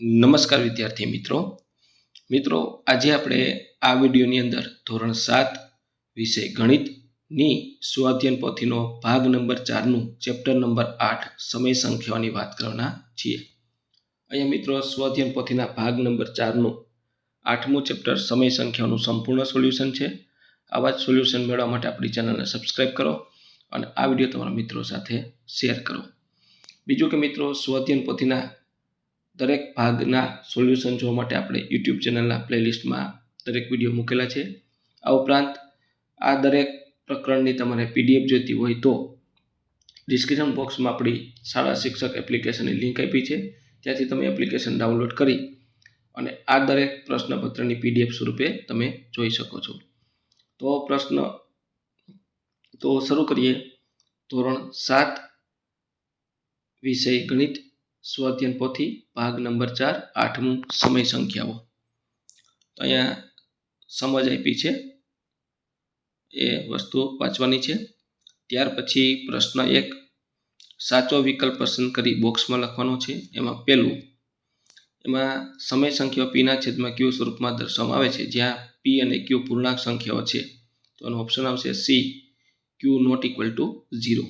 નમસ્કાર વિદ્યાર્થી મિત્રો. મિત્રો, આજે આપણે આ વિડીયોની અંદર ધોરણ સાત વિષય ગણિતની સ્વાધ્યન પોથીનો ભાગ નંબર ચારનું ચેપ્ટર નંબર આઠ સમય સંખ્યાઓની વાત કરવાના છીએ. અહીંયા મિત્રો, સ્વાધ્યન પોથીના ભાગ નંબર ચારનું આઠમું ચેપ્ટર સમય સંખ્યાઓનું સંપૂર્ણ સોલ્યુશન છે. આવા જ સોલ્યુશન મેળવવા માટે આપણી ચેનલને સબસ્ક્રાઈબ કરો અને આ વીડિયો તમારા મિત્રો સાથે શેર કરો. બીજું કે મિત્રો, સ્વાધ્યન પોથીના દરેક ભાગના સોલ્યુશન જોવા માટે આપણે યુટ્યુબ ચેનલના પ્લેલિસ્ટમાં દરેક વીડિયો મૂકેલા છે. આ ઉપરાંત આ દરેક પ્રકરણની તમારે પીડીએફ જોઈતી હોય તો ડિસ્ક્રિપ્શન બોક્સમાં આપણી શાળા શિક્ષક એપ્લિકેશનની લિંક આપી છે. ત્યાંથી તમે એપ્લિકેશન ડાઉનલોડ કરી અને આ દરેક પ્રશ્નપત્રની પીડીએફ સ્વરૂપે તમે જોઈ શકો છો. તો પ્રશ્ન, તો શરૂ કરીએ. ધોરણ સાત વિષય ગણિત સ્વાધ્યન પોથી ભાગ નંબર ચાર, આઠમું સમય સંખ્યાઓ. તો અહીંયા સમજ આપી છે. એ વસ્તુ વાંચવાની છે. ત્યાર પછી પ્રશ્ન એક, સાચો વિકલ્પ પસંદ કરી બોક્સમાં લખવાનો છે. એમાં પહેલું, એમાં સમય સંખ્યાઓ પીના છેદમાં ક્યુ સ્વરૂપમાં દર્શાવવામાં આવે છે. જ્યાં પી અને ક્યુ પૂર્ણાંક સંખ્યાઓ છે. તો એનો ઓપ્શન આવશે C Q not equal to zero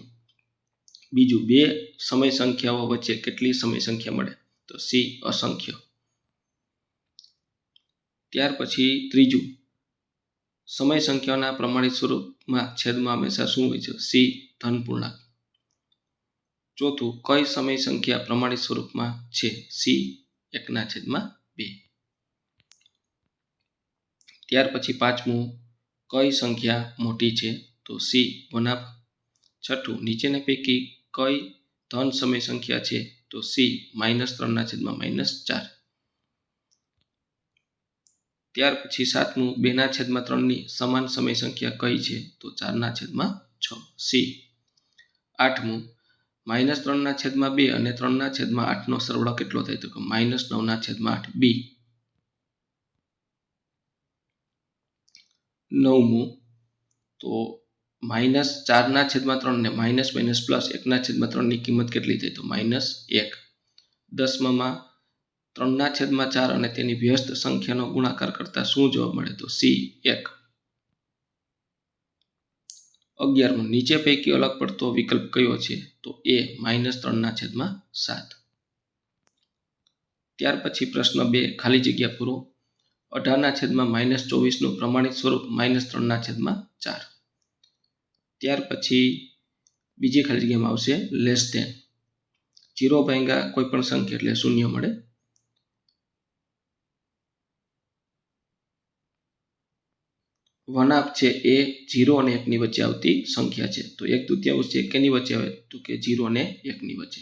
બીજું બે સમય સંખ્યાઓ વચ્ચે કેટલી સમય સંખ્યા મળે? તો સી અસંખ્ય. ત્યાર પછી ત્રીજું, સમય સંખ્યાઓના પ્રમાણિત સ્વરૂપમાં છેદમાં હંમેશા શું હોય છે? સી ધન પૂર્ણાંક ચોથું, કઈ સમય સંખ્યા પ્રમાણિત સ્વરૂપમાં છે? સી એકના છેદમાં બે. ત્યાર પછી પાંચમું, કઈ સંખ્યા મોટી છે? તો સી વન છઠ્ઠું, નીચેના પૈકી કઈ ધન સમય સંખ્યા છે તો સી માઇનસ ત્રણના છેદમાં માઇનસ ચાર. ત્યાર પછી સાતમું બેના છેદમાં ત્રણની સમાન સમય સંખ્યા કઈ છે તો ચારના છેદમાં છ. સી આઠમું માઇનસ ત્રણના છેદમાં બે અને ત્રણના છેદમાં આઠનો સરવાળો કેટલો થાય તો કે માઇનસ નવના છેદમાં આઠ બી નવમું, તો માઇનસ ચારના છેદમાં ત્રણ ને માઇનસ માઇનસ પ્લસ એકના છેદમાં ત્રણની કિંમત કેટલી થઈ? તો માઇનસ એક. દસમામાં ત્રણના છેદમાં ચાર અને તેની વ્યસ્ત સંખ્યાનો ગુણાકાર કરતા શું જવાબ મળે? તો સી, એક. અગિયારમો. નીચે પૈકી અલગ પડતો વિકલ્પ કયો છે? તો એ માઇનસ ત્રણના છેદમાં સાત. ત્યાર પછી પ્રશ્ન બે, ખાલી જગ્યા પૂરો. અઢારના છેદમાં માઇનસ ચોવીસનું પ્રમાણિત સ્વરૂપ માઇનસ ત્રણના છેદમાં ચાર. ત્યાર પછી બીજી ખાલી જગ્યામાં આવશે લેસ ધેન જીરો ભાંગા કોઈ પણ સંખ્યા એટલે શૂન્ય મળે. વનાપ છે એ જીરો અને એકની વચ્ચે આવતી સંખ્યા છે. તો એક તૃતીયાંશ છે કેની વચ્ચે આવે? તો કે જીરો અને એકની વચ્ચે.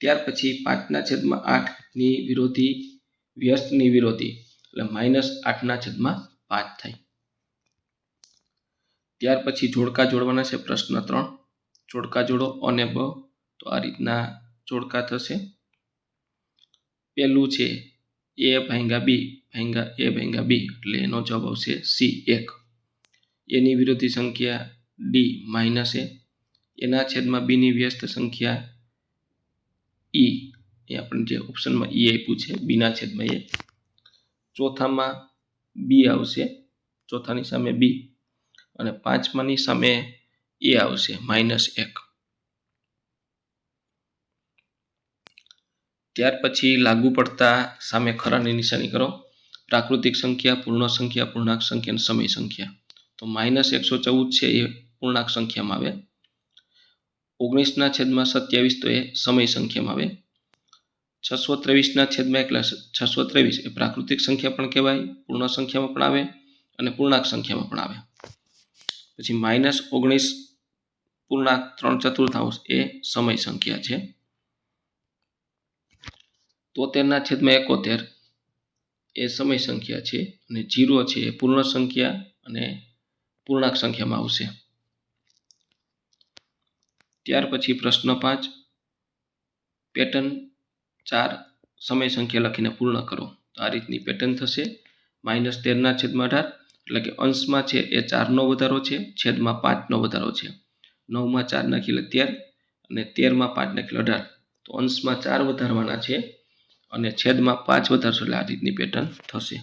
ત્યાર પછી પાંચના છેદમાં આઠની વિરોધી, વ્યસ્તની વિરોધી. એટલે માઇનસ આઠના છેદમાં પાંચ થાય. ત્યાર પછી જોડકા જોડવાના છે પ્રશ્ન ત્રણ. જોડકા જોડો અને બ. તો આ રીતના જોડકા થશે. પહેલું છે એ ભાંગા બી ભાંગા એ ભાંગા બી. એટલે એનો જવાબ આવશે સી એક. એની વિરોધી સંખ્યા ડી માઇનસ એ. એના છેદમાં બીની વ્યસ્ત સંખ્યા ઈ. એ આપણે જે ઓપ્શનમાં ઈ આપ્યું છે બીના છેદમાં એ ચોથામાં બી આવશે. ચોથાની સામે બી. અને પાંચમાની સામે એ આવશે માઇનસ એક. ત્યાર પછી લાગુ પડતા સામે ખરાની નિશાની કરો. પ્રાકૃતિક સંખ્યા, પૂર્ણ સંખ્યા, પૂર્ણાંક સંખ્યા અને સમય સંખ્યા. તો માઇનસ એકસો ચૌદ છે એ પૂર્ણાંક સંખ્યામાં આવે. ઓગણીસના છેદમાં સત્યાવીસ તો એ સમય સંખ્યામાં આવે. છસો ત્રેવીસના છેદમાં એકલા છસો ત્રેવીસ એ પ્રાકૃતિક સંખ્યા પણ કહેવાય, પૂર્ણ સંખ્યામાં પણ આવે અને પૂર્ણાંક સંખ્યામાં પણ આવે. પછી માઇનસ ઓગણીસ પૂર્ણાંક ત્રણ ચતુર્થાંશ એ સમય સંખ્યા છે. તોતેરના છેદમાં એકોતેર એ સમય સંખ્યા છે અને જીરો છે એ પૂર્ણ સંખ્યા અને પૂર્ણાંક સંખ્યામાં આવશે. ત્યાર પછી પ્રશ્ન પાંચ, પેટર્ન ચાર સમય સંખ્યા લખીને પૂર્ણ કરો. તો આ રીતની પેટર્ન થશે. માઇનસ તેરના છેદમાં અઢાર એટલે કે અંશમાં છે એ ચારનો વધારો છે, છેદમાં પાંચનો વધારો છે. નવમાં ચાર નાખી તેર અને તેરમાં પાંચ નાખી અઢાર. તો અંશમાં ચાર વધારવાના છે અને છેદમાં પાંચ વધારશો એટલે આ રીતની પેટર્ન થશે.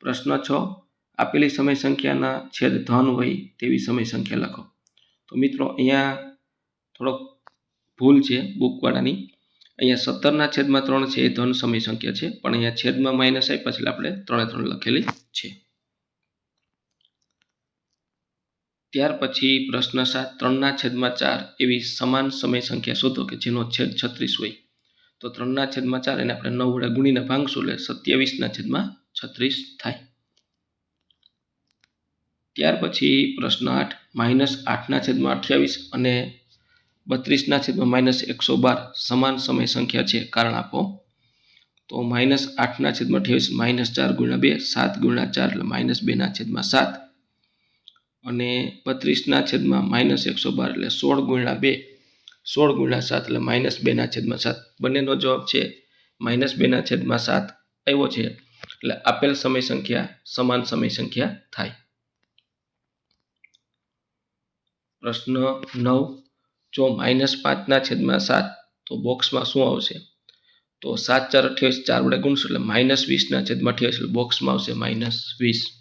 પ્રશ્ન છ, આપેલી સમય સંખ્યાના છેદ ધન હોય તેવી સમય સંખ્યા લખો. તો મિત્રો અહીંયા થોડોક ભૂલ છે બુકવાળાની. અહીંયા સત્તરના છેદમાં ત્રણ છે, એ ધન સમય સંખ્યા છે. પણ અહીંયા છેદમાં માઇનસ આપ્યા છે એટલે આપણે ત્રણે ત્રણ લખેલી છે. ત્યાર પછી પ્રશ્ન સાત, ત્રણના છેદમાં ચાર એવી સમાન સમય સંખ્યા શોધો કે જેનો છેદ છત્રીસ હોય. તો ત્રણના છેદમાં ચાર એને આપણે નવ વડે ગુણીને ભાંગશું એટલે સત્યાવીસના છેદમાં છત્રીસ થાય. ત્યાર પછી પ્રશ્ન આઠ, માઇનસ આઠના છેદમાં અઠ્યાવીસ અને બત્રીસના છેદમાં માઇનસ એકસો બાર સમાન સમય સંખ્યા છે, કારણ આપો. તો માઇનસ આઠના છેદમાં અઠ્યાવીસ, માઇનસ ચાર ગુણ્યા બે, સાત ગુણ્યા ચાર એટલે માઇનસ બેના છેદમાં સાત. અને બત્રીસના છેદમાં માઇનસ એકસો બાર એટલે સોળ ગુણ્યા બે. સોળ ગુણ્યા સાત એટલે માઇનસ બેના છેદમાં સાત. બંનેનો જવાબ છે માઇનસ બેના છેદમાં સાત આવ્યો છે. એટલે આપેલ સમય સંખ્યા સમાન સમય સંખ્યા થાય. પ્રશ્ન નવ, જો માઇનસ પાંચના છેદમાં સાત, તો બોક્સમાં શું આવશે? તો સાત ચાર અઠ્યાવીસ ચાર વડે ગુણશું એટલે માઇનસ વીસના છેદમાં અઠ્યાવીસ એટલે બોક્સમાં આવશે માઇનસ વીસ.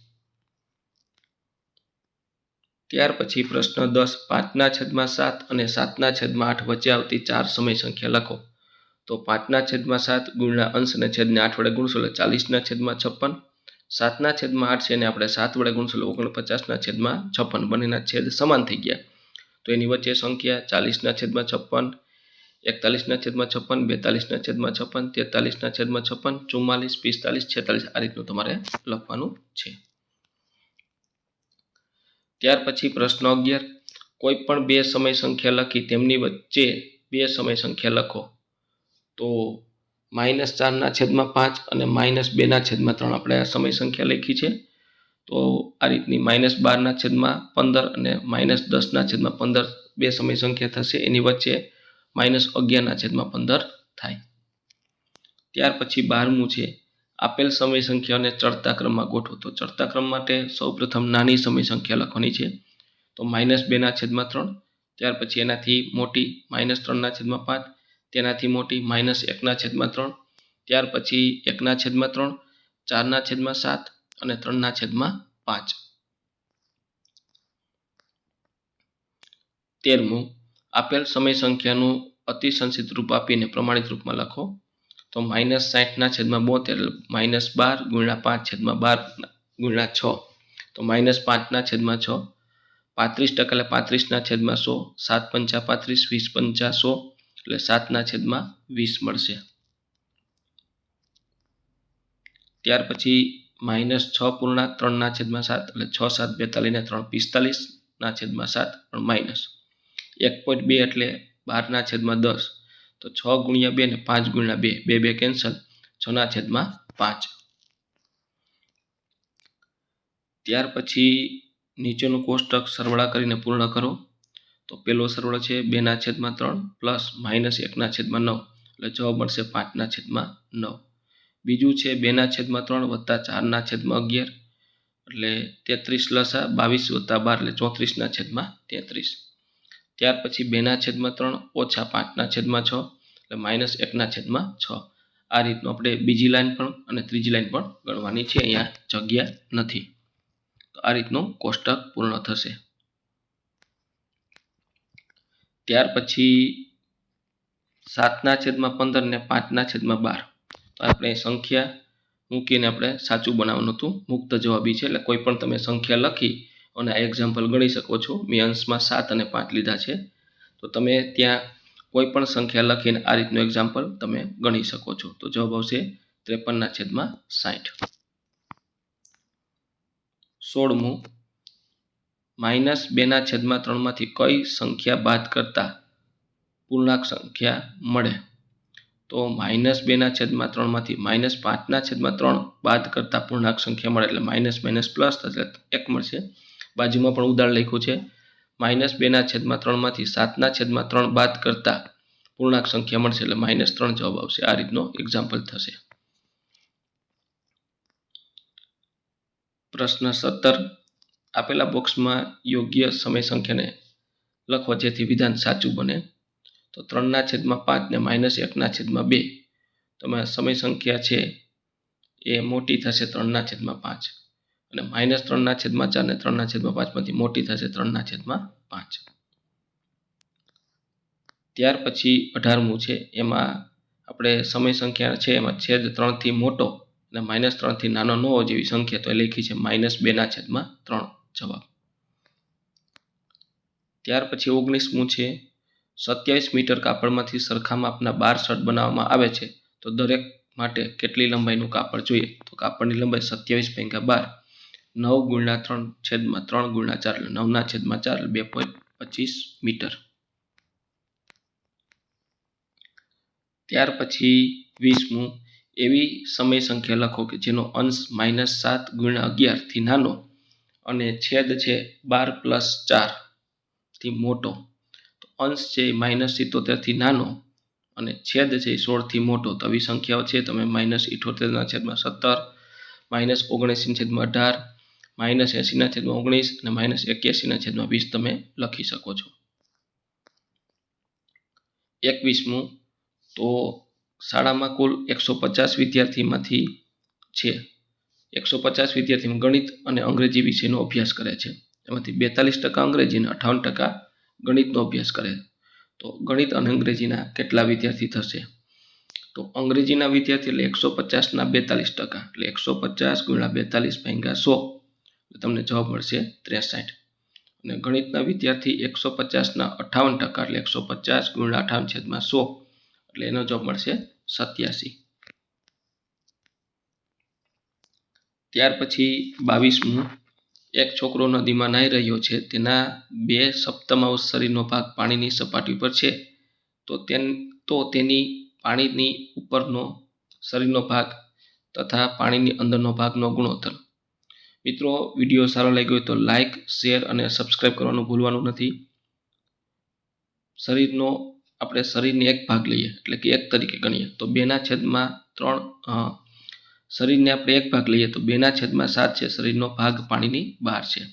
ત્યાર પછી પ્રશ્ન દસ, પાંચના છેદમાં સાત અને સાતના છેદમાં આઠ વચ્ચે આવતી ચાર સમય સંખ્યા લખો. તો પાંચના છેદમાં સાત ગુણના અંશ અને છેદને આઠ વડે ગુણશો એટલે ચાલીસના છેદમાં છપ્પન, સાતના છેદમાં આઠ છે અને આપણે સાત વડે ગુણશો એટલે ઓગણપચાસના છેદમાં છપ્પન બંનેના છેદ સમાન થઈ ગયા. તો એની વચ્ચે સંખ્યા ચાલીસના છેદમાં છપ્પન, એકતાલીસના છેદમાં છપ્પન, બેતાલીસના છેદમાં છપ્પન, તેતાલીસના છેદમાં છપ્પન, ચુમ્માલીસ, પિસ્તાલીસ, છેતાલીસ આ રીતનું તમારે લખવાનું છે. ત્યાર પછી પ્રશ્ન અગિયાર. કોઈ પણ બે સમય સંખ્યા લખી તેમની વચ્ચે બે સમય સંખ્યા લખો. તો માઇનસ ચારના છેદમાં પાંચ અને માઇનસ બેના છેદમાં ત્રણ. આપણે આ સમય સંખ્યા લખી છે. તો આ રીતની માઇનસ બારના છેદમાં પંદર અને માઇનસ દસના છેદમાં પંદર બે સમય સંખ્યા થશે. એની વચ્ચે માઇનસ અગિયારના છેદમાં પંદર થાય. ત્યાર પછી બારમું છે. આપેલ સમય સંખ્યાને ચડતા ક્રમમાં ગોઠવો. તો ચડતા ક્રમ માટે સૌપ્રથમ નાની સમય સંખ્યા લખવાની છે. તો માઇનસ બેના છેદમાં ત્રણ, ત્યાર પછી એનાથી મોટી માઇનસ ત્રણના છેદમાં પાંચ, તેનાથી મોટી માઇનસ એકના છેદમાં ત્રણ, ત્યાર પછી એકના છેદમાં ત્રણ ચારના છેદમાં સાત અને ત્રણના છેદમાં પાંચ. તેરમું, આપેલ સમય સંખ્યાનું અતિસંચિત રૂપ આપીને પ્રમાણિત રૂપમાં લખો. તો માઇનસ સાઠના છેદમાં બોતેર માઇનસ બાર ગુણ્યા પાંચ છેદમાં બાર ગુણ્યા છ. તો માઇનસ પાંચના છેદમાં છ. પાંત્રીસ ટકા એટલે પાંત્રીસના છેદમાં સો. સાત પંચા પાંત્રીસ, વીસ પંચા સો. એટલે સાતના છેદમાં વીસ મળશે. ત્યાર પછી માઇનસ છ પૂર્ણા ત્રણના છેદમાં સાત એટલે છ સાત બેતાલીસને ત્રણ પિસ્તાલીસના છેદમાં સાત પણ માઇનસ એક પોઈન્ટ બે એટલે બારના છેદમાં દસ. તો છ ગુણ્યા બે ને પાંચ ગુણ્યા બે બે બે કેન્સલ છના છેદમાં પાંચ. ત્યાર પછી નીચેનું કોષ્ટક સરવાળા કરીને પૂર્ણ કરો. તો પેલો સરવાળો છે બેના છેદમાં ત્રણ પ્લસ માઇનસ એકના છેદમાં નવ. એટલે જવાબ મળશે પાંચના છેદમાં નવ. બીજું છે બેના છેદમાં ત્રણ વત્તા ચારના છેદમાં અગિયાર. એટલે તેત્રીસ લસા બાવીસ વત્તા બાર એટલે ચોત્રીસના છેદમાં તેત્રીસ. ત્યાર પછી બેના છેદમાં ત્રણ, ઓછા પાંચના છેદમાં છ, એટલે માઇનસ એકના છેદમાં છ. આ રીતનું આપણે બીજી લાઈન પણ અને ત્રીજી લાઈન પણ ગણવાની છે, અહીંયા જગ્યા નથી. તો આ રીતનું કોષ્ટક પૂર્ણ થશે. ત્યાર પછી સાતના છેદમાં પંદર ને પાંચના છેદમાં બાર. તો આપણે સંખ્યા મૂકીને આપણે સાચું બનાવવાનું હતું. મુક્ત જવાબી છે, એટલે કોઈ પણ તમે સંખ્યા લખી અને આ એક્ઝામ્પલ ગણી શકો છો. મેં અંશમાં સાત અને પાંચ લીધા છે. તો તમે ત્યાં કોઈ પણ સંખ્યા લખીને આ રીતનું એક્ઝામ્પલ તમે ગણી શકો છો. તો જવાબ આવશે ત્રેપનના છેદમાં સાઠ સોળમું. માઇનસ બેના છેદમાં ત્રણમાંથી કઈ સંખ્યા બાદ કરતા પૂર્ણાંક સંખ્યા મળે? તો માઇનસ બેના છેદમાં ત્રણમાંથી માઇનસ પાંચના છેદમાં ત્રણ બાદ કરતાં પૂર્ણાંક સંખ્યા મળે. એટલે માઇનસ માઇનસ પ્લસ થશે એક મળશે. બાજુમાં પણ ઉદાહરણ લખ્યું છે. માઇનસ બેના છેદમાં ત્રણમાંથી સાતના છેદમાં ત્રણ બાદ કરતા પૂર્ણાંક સંખ્યા મળશે એટલે માઇનસ ત્રણ જવાબ આવશે. આ રીતનો એક્ઝામ્પલ થશે. પ્રશ્ન સત્તર. આપેલા બોક્સમાં યોગ્ય સમય સંખ્યાને લખો જેથી વિધાન સાચું બને. તો ત્રણના છેદમાં પાંચ ને માઇનસ એકના છેદમાં બે. તમે સમય સંખ્યા છે એ મોટી થશે ત્રણના છેદમાં પાંચ. અને માઇનસ ત્રણના છેદમાં ચાર અને ત્રણના છેદમાં પાંચમાંથી મોટી થશે ત્રણના છેદમાં પાંચ. ત્યાર પછી અઢારમું છે, એમાં આપણે સમય સંખ્યા છે, એમાં છેદ ત્રણથી મોટો અને માઇનસ ત્રણથી નાનો ન હોય જેવી સંખ્યા, તો એ લખી છે માઇનસ બેના છેદમાં ત્રણ જવાબ. ત્યાર પછી ઓગણીસમું છે, સત્યાવીસ મીટર કાપડમાંથી સરખા માપના બાર શર્ટ બનાવવામાં આવે છે, તો દરેક માટે કેટલી લંબાઈનું કાપડ જોઈએ? તો કાપડની લંબાઈ સત્યાવીસ ભાગ્યા બાર. નવ ગુણ્યા ત્રણ છેદમાં ત્રણ ગુણ્યા ચાર એટલે નવના છેદમાં ચાર બે પોઈન્ટ પચીસ મીટર. ત્યાર પછી વીસમું, એવી સમય સંખ્યા લખો કે જેનો અંશ માઇનસ સાત ગુણ્યા અગિયારથી નાનો અને છેદ છે બાર પ્લસ ચારથી મોટો. તો અંશ છે માઇનસ સિત્તોતેરથી નાનો અને છેદ છે સોળથી મોટો. તો આવી સંખ્યાઓ છે, તમે માઇનસ ઇઠોતેરના છેદમાં સત્તર, માઇનસ ઓગણીસની છેદમાં અઢાર માઇનસ એંસીના છેદમાં ઓગણીસ અને માઇનસ એક્યાસીના છેદમાં વીસ તમે લખી શકો છો. એકવીસમું, તો શાળામાં કુલ એકસો પચાસ વિદ્યાર્થીમાંથી છે, એકસો પચાસ વિદ્યાર્થીમાં ગણિત અને અંગ્રેજી વિષયનો અભ્યાસ કરે છે. એમાંથી બેતાલીસ ટકા અંગ્રેજી અને અઠાવન ટકા ગણિતનો અભ્યાસ કરે. તો ગણિત અને અંગ્રેજીના કેટલા વિદ્યાર્થી થશે? તો અંગ્રેજીના વિદ્યાર્થી એટલે એકસો પચાસના બેતાલીસ ટકા, એટલે એકસો પચાસ ગુણ્યા બેતાલીસ ભાંગ્યા સો. તમને જવાબ મળશે ત્રેસાઠ. અને ગણિતના વિદ્યાર્થી એકસો પચાસના અઠાવન ટકા એટલે એકસો પચાસ ગુણ અઠાવન છેદમાં સો. એટલે એનો જવાબ મળશે સત્યાસી. ત્યાર પછી બાવીસમું. એક છોકરો નદીમાં નાહી રહ્યો છે. તેના બે સપ્તમાંશ શરીરનો ભાગ પાણીની સપાટી પર છે. તો તેન, તો તેની પાણીની ઉપરનો શરીરનો ભાગ તથા પાણીની અંદરનો ભાગનો ગુણોત્તર. મિત્રો, વીડિયો સારો લાગ્યો હોય તો લાઇક શેર અને સબસ્ક્રાઈબ કરવાનું ભૂલવાનું નથી. શરીરનો, આપણે શરીરને એક ભાગ લઈએ, એટલે કે એક તરીકે ગણીએ. તો બેના છેદમાં ત્રણ શરીરને આપણે એક ભાગ લઈએ, તો બેના છેદમાં સાત છે. શરીરનો ભાગ પાણીની બહાર છે.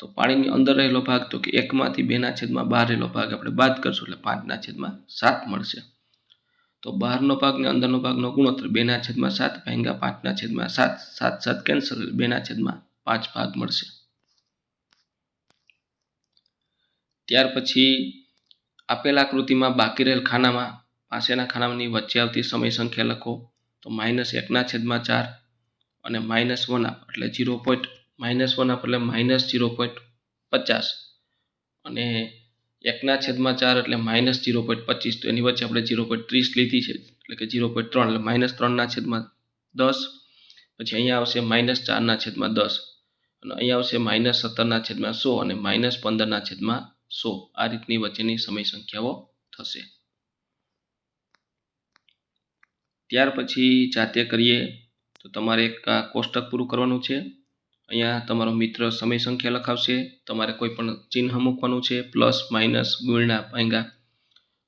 તો પાણીની અંદર રહેલો ભાગ, તો કે એકમાંથી બેના છેદમાં બહાર રહેલો ભાગ આપણે બાદ કરશું, એટલે પાંચના છેદમાં સાત મળશે. તો બહારનો ભાગ ને અંદરનો ભાગનો ગુણોત્તર. બેના છેદમાં સાત, ભાગ્યા પાંચના છેદમાં સાત. સાત સાત કેન્સલ, બેના છેદમાં પાંચ ભાગ મળશે. ત્યાર પછી આપેલ આકૃતિમાં બાકી રહેલ ખાનામાં, પાસેના ખાનાની વચ્ચે આવતી સમય સંખ્યા લખો. તો માઇનસ એકના છેદમાં ચાર અને માઇનસ વન આપ, એટલે જીરો પોઈન્ટ, માઇનસ વન આપ એટલે માઇનસ જીરો પોઈન્ટ પચાસ. અને એકના છેદમાં ચાર એટલે માઇનસ જીરો પોઈન્ટ પચીસ. તો એની વચ્ચે આપણે જીરો પોઈન્ટ ત્રીસ લીધી છે, એટલે કે જીરો પોઈન્ટ ત્રણ, એટલે માઇનસ ત્રણના છેદમાં દસ, પછી અહીંયા આવશે માઇનસ ચારના છેદમાં દસ, અને અહીંયા આવશે માઇનસ સત્તરના છેદમાં સો અને માઇનસ પંદરના છેદમાં સો. આ રીતની વચ્ચેની સમય સંખ્યાઓ થશે. ત્યાર પછી જાતે કરીએ, તો તમારે એક કોષ્ટક પૂરું કરવાનું છે. અહીંયા તમારો મિત્ર સમય સંખ્યા લખાવશે, તમારે કોઈ પણ ચિહ્ન મૂકવાનું છે પ્લસ માઇનસ ગુણ્યા ભાંગા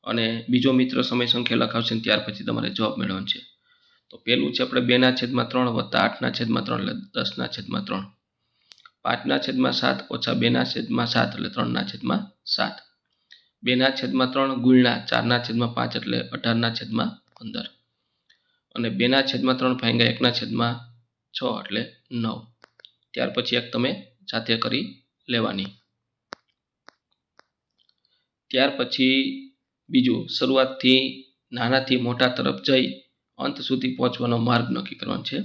અને બીજો મિત્ર સમય સંખ્યા લખાવશે અને ત્યાર પછી તમારે જવાબ મેળવવાનો છે. તો પહેલું છે આપણે બેના છેદમાં ત્રણ વત્તા આઠના છેદમાં ત્રણ, એટલે દસના છેદમાં ત્રણ. પાંચના છેદમાં સાત ઓછા બેના છેદમાં સાત, એટલે ત્રણના છેદમાં સાત. બેના છેદમાં ત્રણ ગુણ્યા ચારના છેદમાં પાંચ, એટલે અઢારના છેદમાં પંદર. અને બેના છેદમાં ત્રણ ભાંગ્યા એકના છેદમાં છ, એટલે નવ. ત્યાર પછી એક તમે સાથે કરી લેવાની. ત્યાર પછી બીજું, શરૂઆતથી નાનાથી મોટા તરફ જઈ અંત સુધી પહોંચવાનો માર્ગ નક્કી કરવાનો છે.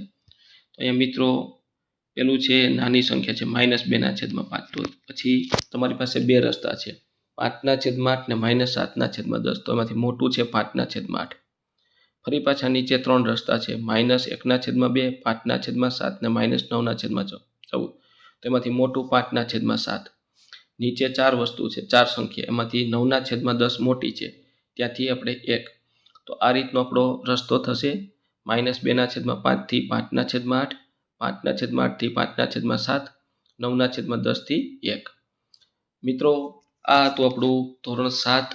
તો અહીંયા મિત્રો, પેલું છે નાની સંખ્યા છે, માઇનસ બેના છેદમાં પાંચ. તો પછી તમારી પાસે બે રસ્તા છે પાંચના છેદમાં આઠ ને માઇનસ સાતના છેદમાં દસ. તો એમાંથી મોટું છે પાંચના છેદમાં આઠ. ફરી પાછા નીચે ત્રણ રસ્તા છે, માઇનસ એકના છેદમાં બે પાંચના છેદમાં સાત ને માઇનસ નવના છેદમાં ચૌદ. તેમાંથી મોટું પાંચના છેદમાં સાત. નીચે ચાર વસ્તુ છે, ચાર સંખ્યા. એમાંથી નવના છેદમાં દસ મોટી છે, ત્યાંથી આપણે એક. તો આ રીતનો આપણો રસ્તો થશે. માઇનસ બેના છેદમાં પાંચથી પાંચના છેદમાં આઠ, પાંચના છેદમાં આઠથી પાંચના છેદમાં સાત, નવના છેદમાં દસથી એક. મિત્રો, આ હતું આપણું ધોરણ સાત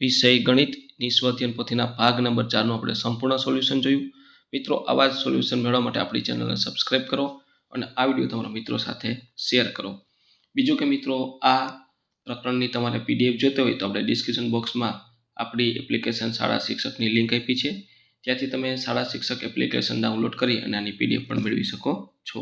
વિષય ગણિત નિસ્વધ્યન પોથીના ભાગ નંબર ચારનું આપણે સંપૂર્ણ સોલ્યુશન જોયું. મિત્રો, આવા જ સોલ્યુશન મેળવવા માટે આપણી ચેનલને સબસ્ક્રાઈબ કરો. અને આ વીડિયો તમારા મિત્રો સાથે શેર કરો. બીજું કે મિત્રો, આ પ્રકરણની તમારે પીડીએફ જોતી હોય તો આપણે ડિસ્ક્રિપ્શન બોક્સમાં આપણી એપ્લિકેશન શાળા શિક્ષકની લિંક આપી છે. ત્યાંથી તમે શાળા શિક્ષક એપ્લિકેશન ડાઉનલોડ કરી અને આની પીડીએફ પણ મેળવી શકો છો.